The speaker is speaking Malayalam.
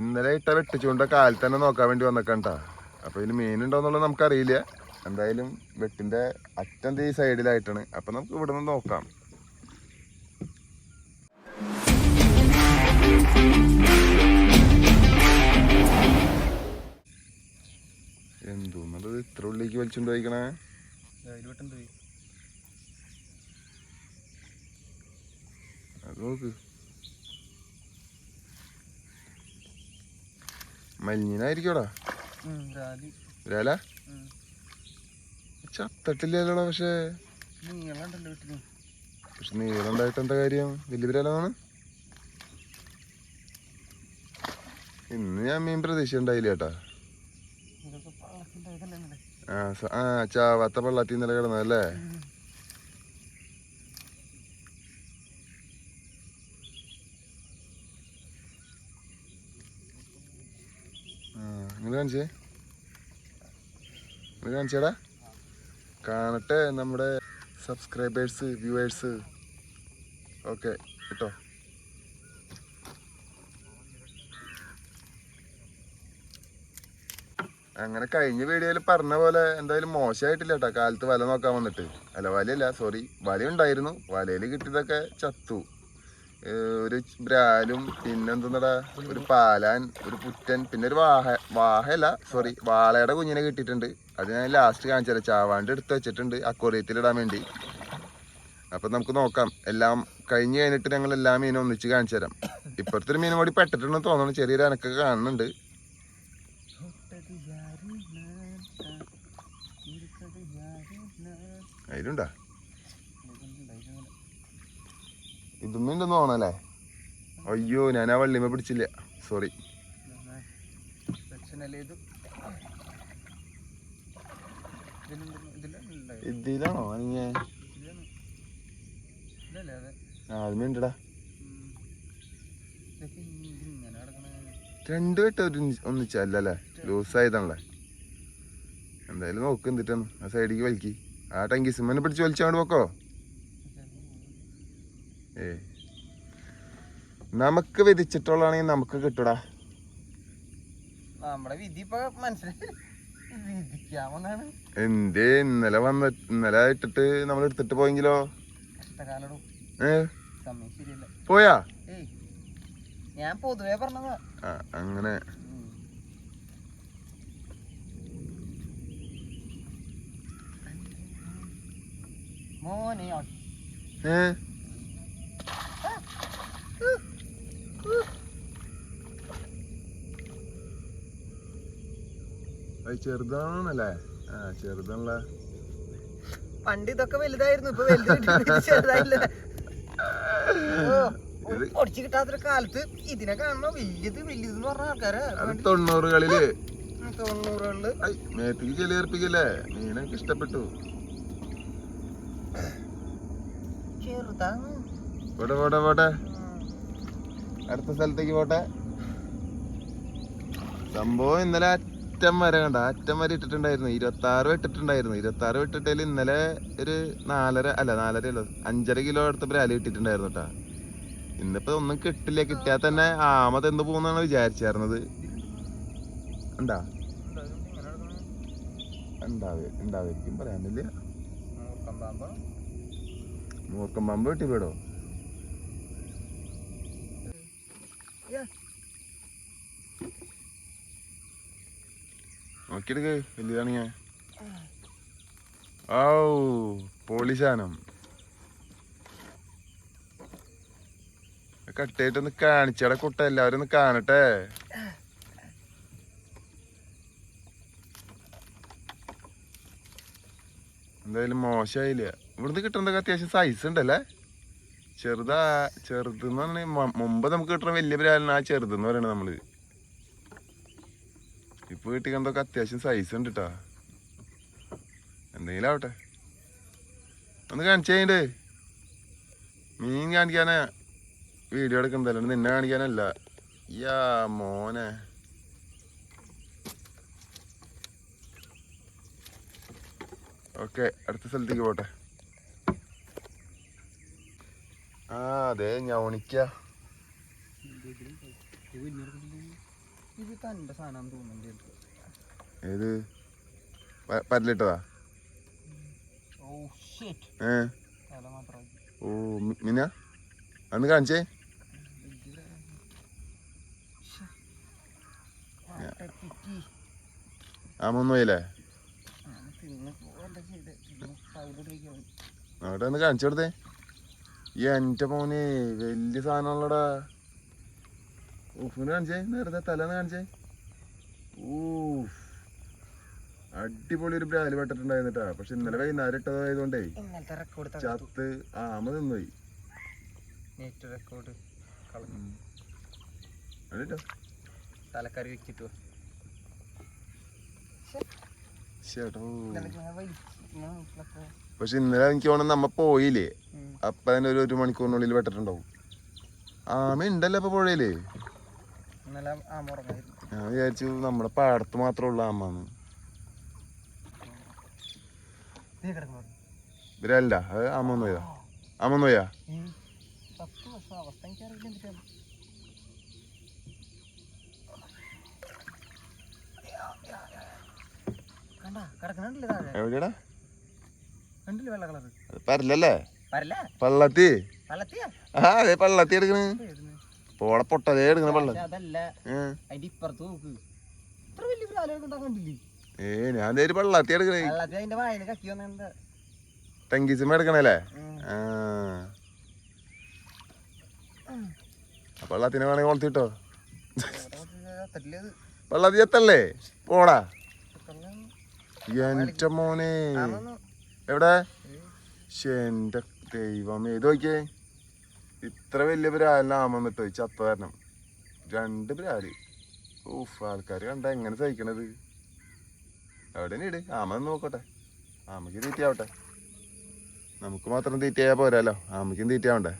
ഇന്നലെ ഇട്ട വെട്ടിച്ചുകൊണ്ട കാലിൽ തന്നെ നോക്കാൻ വേണ്ടി വന്നേക്കണ്ട. അപ്പൊ ഇതിന് മീനുണ്ടോന്നുള്ളത് നമുക്കറിയില്ല. എന്തായാലും വെട്ടിന്റെ അറ്റം ഈ സൈഡിലായിട്ടാണ്. അപ്പൊ നമുക്ക് ഇവിടെ നിന്ന് നോക്കാം എന്തോന്നുള്ളത് ഇത്ര ഉള്ളിലേക്ക് വലിച്ചുണ്ട് പോയിക്കണേ? അത് നോക്ക്. മലിഞ്ഞിനായിരിക്കോടാ ഒരാല ചത്തട്ടില്ലല്ലോടാ പക്ഷേ. പക്ഷെ നീളുണ്ടായിട്ട് എന്താ കാര്യം? വലിയ വിരലാണ് ഇന്ന് ഞാൻ മീൻ പ്രതീക്ഷ ഉണ്ടായില്ല ചേട്ടാ ആ ചാവാത്ത പള്ളാത്തി ഇന്നലെ കിടന്നതല്ലേ ആ നിങ്ങൾ കാണിച്ചേ? നിങ്ങൾ കാണിച്ചേടാ. കാണട്ടെ നമ്മുടെ സബ്സ്ക്രൈബേഴ്സ് വ്യൂവേഴ്സ് ഓക്കെ കേട്ടോ അങ്ങനെ കഴിഞ്ഞ വീഡിയോയിൽ പറഞ്ഞ പോലെ എന്തായാലും മോശമായിട്ടില്ല കേട്ടോ കാലത്ത് വല നോക്കാൻ വന്നിട്ട്. അല്ല വലയല്ല സോറി വല ഉണ്ടായിരുന്നു. വലയിൽ കിട്ടിയതൊക്കെ ചത്തു. ഒരു ബ്രാലും പിന്നെന്താ ഒരു പാലാൻ ഒരു പുറ്റൻ പിന്നെ ഒരു വാഹ വാഹയല്ല സോറി വാളയുടെ കുഞ്ഞിനെ കിട്ടിയിട്ടുണ്ട്. അത് ഞാൻ ലാസ്റ്റ് കാണിച്ചാൽ ചാവാണ്ട് എടുത്ത് വെച്ചിട്ടുണ്ട് അക്വറിയത്തിൽ ഇടാൻ വേണ്ടി. അപ്പം നമുക്ക് നോക്കാം. എല്ലാം കഴിഞ്ഞ് കഴിഞ്ഞിട്ട് ഞങ്ങൾ എല്ലാ മീനും ഒന്നിച്ച് കാണിച്ചു തരാം. ഇപ്പോഴത്തെ മീനും കൂടി പെട്ടിട്ടുണ്ടെന്ന് തോന്നുന്നു. ചെറിയൊരു അനക്കൊക്കെ കാണുന്നുണ്ട്. അതിലുണ്ടാ? ഇതൊന്നും ഉണ്ടെന്ന് തോന്നല്ലേ അയ്യോ ഞാൻ ആ വള്ളിമ പിടിച്ചില്ല. സോറി ഇത്? ഇതിലാണോ? അനിങ്ങ. ഇതല്ലേ അത്? മിണ്ടടാ. രണ്ട് വെട്ട് ഒന്നിച്ചല്ലേ ലൂസായതാണല്ലേ എന്തായാലും നോക്ക് എന്തിട്ടാണ്? ആ സൈഡിലേക്ക് വലിക്കി. ആ ടങ്കി സിമ്മനെ പിടിച്ച് വലിച്ചോണ്ട് പോക്കോ? ഏ. നമുക്ക് വിധിച്ചിട്ടുള്ളതാണെങ്കിൽ നമുക്ക് കിട്ടൂടാ. നമ്മുടെ വിധി ഇപ്പൊ മനസ്സിലായി. വിധിക്കാമെന്നാണ് എന്തേ ഇന്നലെ വന്ന ഇന്നലെ ഇട്ടിട്ട് നമ്മൾ എടുത്തിട്ട് പോയെങ്കിലോ? പോയാ? ഞാൻ പൊതുവേ പറഞ്ഞതാ. അങ്ങനെ. ഏഹ് മോനെ ഏ? ചെറുതാണല്ലേ? ആ ചെറുതാണല്ലേ പണ്ട് ഇതൊക്കെ വലുതായിരുന്നു ഇപ്പൊ വലുത് ഒടിച്ചു കിട്ടാത്തൊരു കാലത്ത് ഇതിനെ കാണുമ്പോ വലിയത് വലിയത് എന്ന് പറഞ്ഞ ആൾക്കാരെ. തൊണ്ണൂറുകളിൽ. തൊണ്ണൂറുകളിൽ. ഐ മേത്തേക്ക് ചെലിയേർപ്പിക്കല്ലേ മീനൊക്കെ ഇഷ്ടപ്പെട്ടു. ചെറുതാണ്. പോട്ടെ പോട്ടെ പോട്ടെ. അടുത്ത സ്ഥലത്തേക്ക് പോട്ടെ. സംഭവം ഇന്നലെ അറ്റം വരെ കണ്ട? അറ്റം വരെ ഇട്ടിട്ടുണ്ടായിരുന്നു. ഇരുപത്തി ആറ് ഇട്ടിട്ടുണ്ടായിരുന്നു ഇരുപത്തി ആറ് ഇട്ടിട്ടതിൽ ഇന്നലെ ഒരു നാലര അല്ല നാലര അല്ല അഞ്ചര കിലോ അടുത്ത ബ്രാൽ ഇട്ടിട്ടുണ്ടായിരുന്നു കേട്ടാ ഇന്നിപ്പോ ഒന്നും കിട്ടില്ല. കിട്ടിയാൽ തന്നെ ആമത് എന്ത് പോകുന്നാണ് വിചാരിച്ചായിരുന്നത്. ഉണ്ടാ ഉണ്ടാവായിരിക്കും പറയാനില്ല മൂർക്കം പാമ്പ്? കിട്ടി കിട്ടിപ്പോടോ വലുതാണ് ഞാൻ ഔ പൊളി സാധനം കട്ടായിട്ടൊന്ന് കാണിച്ചടെ കുട്ട എല്ലാവരും ഒന്ന് കാണട്ടെ. എന്തായാലും മോശമായില്ല ഇവിടുന്ന് കിട്ടുന്നതൊക്കെ അത്യാവശ്യം സൈസ് ഉണ്ടല്ലേ? ചെറുതാ ചെറുതെന്ന് പറഞ്ഞാൽ മുമ്പ് നമുക്ക് കിട്ടുന്ന വലിയ ബ്രാലിന് ആ ചെറുതെന്ന് പറയണത് നമ്മൾ. ഇപ്പൊ കിട്ടിയതൊക്കെ അത്യാവശ്യം സൈസ് ഉണ്ട് കേട്ടാ എന്തെങ്കിലും ആവട്ടെ. ഒന്ന് കാണിച്ചേ മീൻ കാണിക്കാനാ. വീഡിയോ എടുക്കുന്നതല്ല നിന്നെ കാണിക്കാനല്ല. യാ മോനെ. ഓക്കെ അടുത്ത സ്ഥലത്തേക്ക് പോട്ടെ. ആ അതെ ഞവണിക്ക ഇത് സാധനം തോന്നുന്നുണ്ട് ഏത്? പല്ലിട്ടതാ? ഓ ഷിറ്റ് ഏ? തല മാത്രമായി. ഓ മി- മിന? അന്ന് കാണിച്ചേ? ആ അവിടെ ഒന്ന് കാണിച്ചു കൊടുത്തേ. ഈ എന്റെ മോനെ വലിയ സാധനമുള്ളടാ ഊഫിന് കാണിച്ചേ നേരത്തെ തലേന്ന് കാണിച്ചേ. ഊഫ്. അടിപൊളി ഒരു ബ്രാൽ പെട്ടിട്ടുണ്ടായിരുന്നിട്ടാ. പക്ഷെ ഇന്നലെ വൈകുന്നേരം ഇട്ടതായതുകൊണ്ടേ ചത്ത് ആമ നിന്നുപോയി. തലക്കറി വെച്ചിട്ട്. പക്ഷെ ഇന്നലെ എനിക്ക് തോന്നുന്നു നമ്മ പോയില്ലേ? അപ്പൊ അതിനൊരു ഒരു ഒരു മണിക്കൂറിനുള്ളിൽ പെട്ടിട്ടുണ്ടാവും. ആമ ഉണ്ടല്ലോ അപ്പൊ പുഴയില്ലേ ഞാൻ വിചാരിച്ചു നമ്മുടെ പാടത്ത് മാത്രമേ ഉള്ളു ആമാന്ന് ഇവരല്ല? അത് ആമന്നോയാ ആമന്നോയാ എവിടെയാടാ? പരലല്ലേ? പള്ളത്തി? ആ അതെ പള്ളത്തി എടുക്കണ്. ഏടുന്ന്? പോള പൊട്ടതേ എടുക്കണ പള്ള. പക്ഷെ അതല്ല ഏ. അതിന്റെ ഇപ്പുറത്ത് നോക്ക്. ഇത്ര വലിയ പ്രാലൊക്കെ ഉണ്ടാ കണ്ടില്ലേ? ഏ ഞാൻ ദേ ഒരു പള്ളത്തി എടുക്കണേ. വെള്ളത്തിൽ അതിന്റെ വായന കക്കി വന്നെന്താ തെങ്കിസിമ എടുക്കണല്ലേ ആ. ആ പള്ളത്തിനെ വേണമെങ്കിൽ കൊളത്തിട്ടോ തട്ടില്ലത് പള്ളത്തി എത്തല്ലേ? പോടാ. എന്റെ മോനെ. എവിടെ? ദൈവം ഏത് നോക്കിയേ. ഇത്ര വലിയ ബ്രാലിന് വെച്ച് ചത്ത വരണം രണ്ട് പ്രാൽ ഊഫ് ആൾക്കാർ കണ്ട എങ്ങനെ സഹിക്കണത്? എവിടെ നീട് ആമ നോക്കട്ടെ. ആമയ്ക്ക് തീറ്റയാവട്ടെ. നമുക്ക് മാത്രം തീറ്റയാ പോരാലോ? ആമയ്ക്കും തീറ്റയാവണ്ടേ?